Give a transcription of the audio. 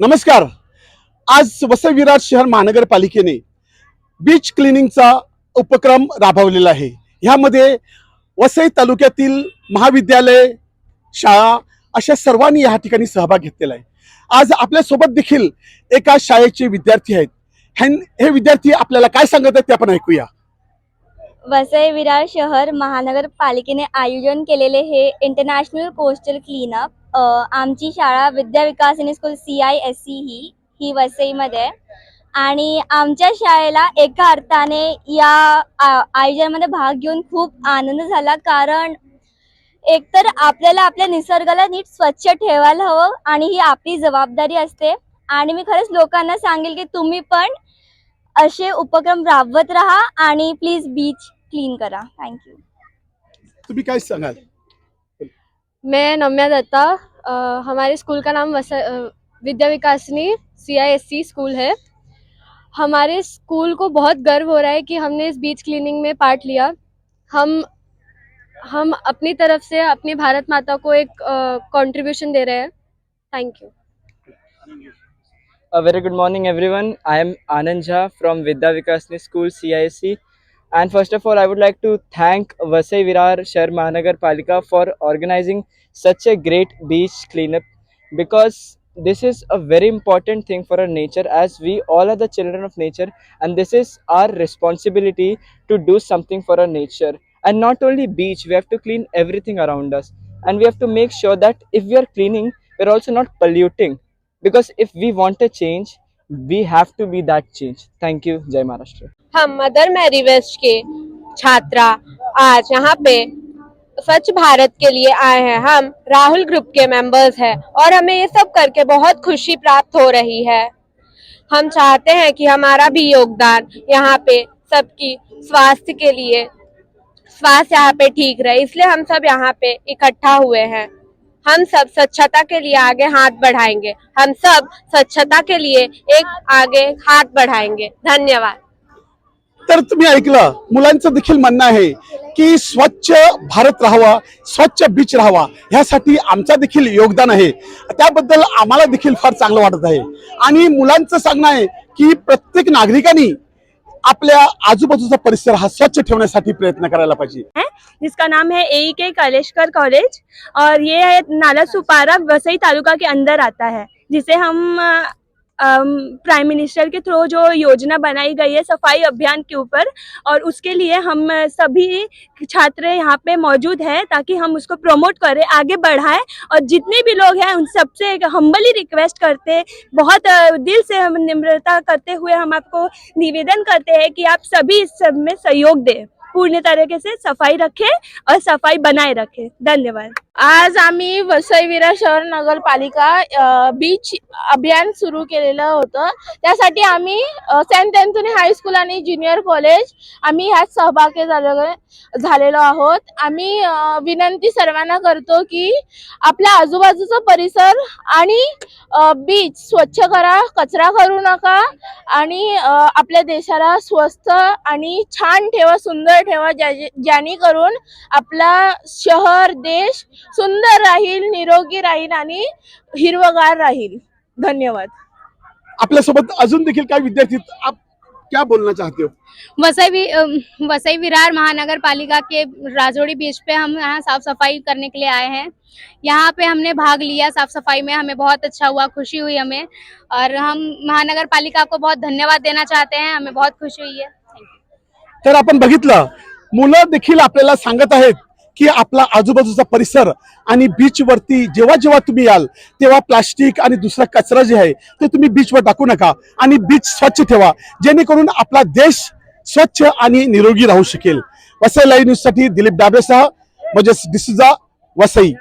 नमस्कार. आज वसई विराट शहर महानगरपालिकेने बीच क्लिनिंगचा उपक्रम राबवलेला आहे. ह्यामध्ये वसई तालुक्यातील महाविद्यालय शाळा अशा सर्वांनी या ठिकाणी सहभाग घेतलेला आहे. आज आपल्यासोबत देखील एका शाळेचे विद्यार्थी आहेत. हे विद्यार्थी आपल्याला काय सांगत आहेत ते आपण ऐकूया. वसई विरार शहर महानगरपालिकेने आयोजन केलेले हे इंटरनॅशनल कोस्टल क्लीनअप आमची शाळा Vidya Vikasini school C I S C ही ही वसईमध्ये आहे. आणि आमच्या शाळेला एका अर्थाने या आयोजनामध्ये भाग घेऊन खूप आनंद झाला कारण एकतर आपल्याला आपल्या निसर्गाला नीट स्वच्छ ठेवायला हवं आणि ही आपली जबाबदारी असते आणि मी खरंच लोकांना सांगेल की तुम्ही पण असे उपक्रम राबवत राहा आणि प्लीज बीच क्लीन करा. थँक्यू तुम्ही काय सांगाल? मैं नम्या दत्ता अ, हमारे स्कूल का नाम वस Vidya Vikasini C I S C school है। हमारे स्कूल को बहुत गर्व हो रहा है कि हमने इस बीच क्लीनिंग में पार्ट लिया। हम हम अपनी तरफ़ से अपनी भारत माता को एक कंट्रीब्यूशन दे रहे हैं। Thank you A very good morning, everyone. I am Anand Jha from Vidya Vikasni School CISC. And first of all, I would like to thank Vasai Virar Shahar Mahanagar Palika for organizing such a great beach cleanup because this is a very important thing for our nature as we all are the children of nature and this is our responsibility to do something for our nature. And not only beach we have to clean everything around us. And we have to make sure that if we are cleaning we're also not polluting. Because if we want a change we have to be that change. Thank you. Jai maharashtra हम mother Mary waste के छात्रा आज यहाँ पे स्वच्छ भारत के लिए आए हैं। हम राहुल ग्रुप के मेंबर्स हैं और हमें ये सब करके बहुत खुशी प्राप्त हो रही है। हम चाहते हैं कि हमारा भी योगदान यहाँ पे सबकी स्वास्थ्य के लिए, स्वास्थ्य यहाँ पे ठीक रहे। इसलिए हम सब यहाँ पे इकट्ठा हुए हैं। हम सब स्वच्छता के लिए आगे हाथ बढ़ाएँगे। हम सब स्वच्छता के लिए एक आगे हाथ बढ़ाएँगे। धन्यवाद। तर तुम्ही ऐकलं मुलांचं देखील म्हणणं आहे की स्वच्छ भारत राहावा स्वच्छ बीच राहावा ह्यासाठी आमचा देखील योगदान आहे. त्याबद्दल आम्हाला देखील फार चांगलं वाटत आहे. आणि मुलांचं सांगणं आहे की प्रत्येक नागरिकांनी आपल्या आजूबाजूचा परिसर हा स्वच्छ ठेवण्यासाठी प्रयत्न करायला पाहिजे. जिसका नाम है ए के कलेशकर कॉलेज और ये है नाला सुपारा वसई तालुका के अंदर आता है जिसे हम प्राइम मिनिस्टर के थ्रू जो योजना बनाई गई है, सफ़ाई अभियान के ऊपर, और उसके लिए हम सभी छात्र यहाँ पे मौजूद हैं ताकि हम उसको प्रमोट करें, आगे बढ़ाएँ, और जितने भी लोग हैं, उन सबसे हम्बली रिक्वेस्ट करते बहुत दिल से हम निम्रता करते हुए हम आपको निवेदन करते हैं कि आप सभी इस सब में सहयोग दें। पूर्ण तरीके से सफाई रखे और सफाई बनाए रखे। धन्यवाद। आज आम्ही वसईवीरा शहर नगरपालिका बीच अभियान सुरू केलेलं होतं. त्यासाठी आम्ही सेंट अँथोनी हायस्कूल आणि ज्युनियर कॉलेज आम्ही ह्यात सहभागी झालेलो झालेलो आहोत. आम्ही विनंती सर्वांना करतो की आपल्या आजूबाजूचा परिसर आणि बीच स्वच्छ करा कचरा करू नका आणि आपल्या देशाला स्वस्थ आणि छान ठेवा सुंदर ठेवा ज्या जेणेकरून आपला शहर देश सुंदर राहील निरोगी राहील आणि हिरवगार राहील. धन्यवाद. आपल्यासोबत अजून देखील काही विद्यार्थी आप क्या बोलना चाहते हो? वसई अम, वसई विरार महानगर पालिका के राजोड़ी बीच पे हम यहाँ साफ़ सफ़ाई करने के लिए आए हैं। यहाँ पे हमने भाग लिया साफ़ सफ़ाई में। हमें बहुत अच्छा हुआ खुशी हुई हमें। और हम महानगर पालिका को बहुत धन्यवाद देना चाहते हैं। हमें बहुत खुशी हुई है। तर आपण बघितलं मुलं देखील आपल्याला सांगत आहेत की आपला आजूबाजूचा परिसर आणि बीचवरती जेव्हा जेव्हा तुम्ही याल तेव्हा प्लास्टिक आणि दुसरा कचरा जे आहे ते तुम्ही बीचवर टाकू नका आणि बीच स्वच्छ ठेवा जेणेकरून आपला देश स्वच्छ आणि निरोगी राहू शकेल. वसई लाईव्ह न्यूजसाठी दिलीप डाबेसह म्हणजे डिसुजा वसई.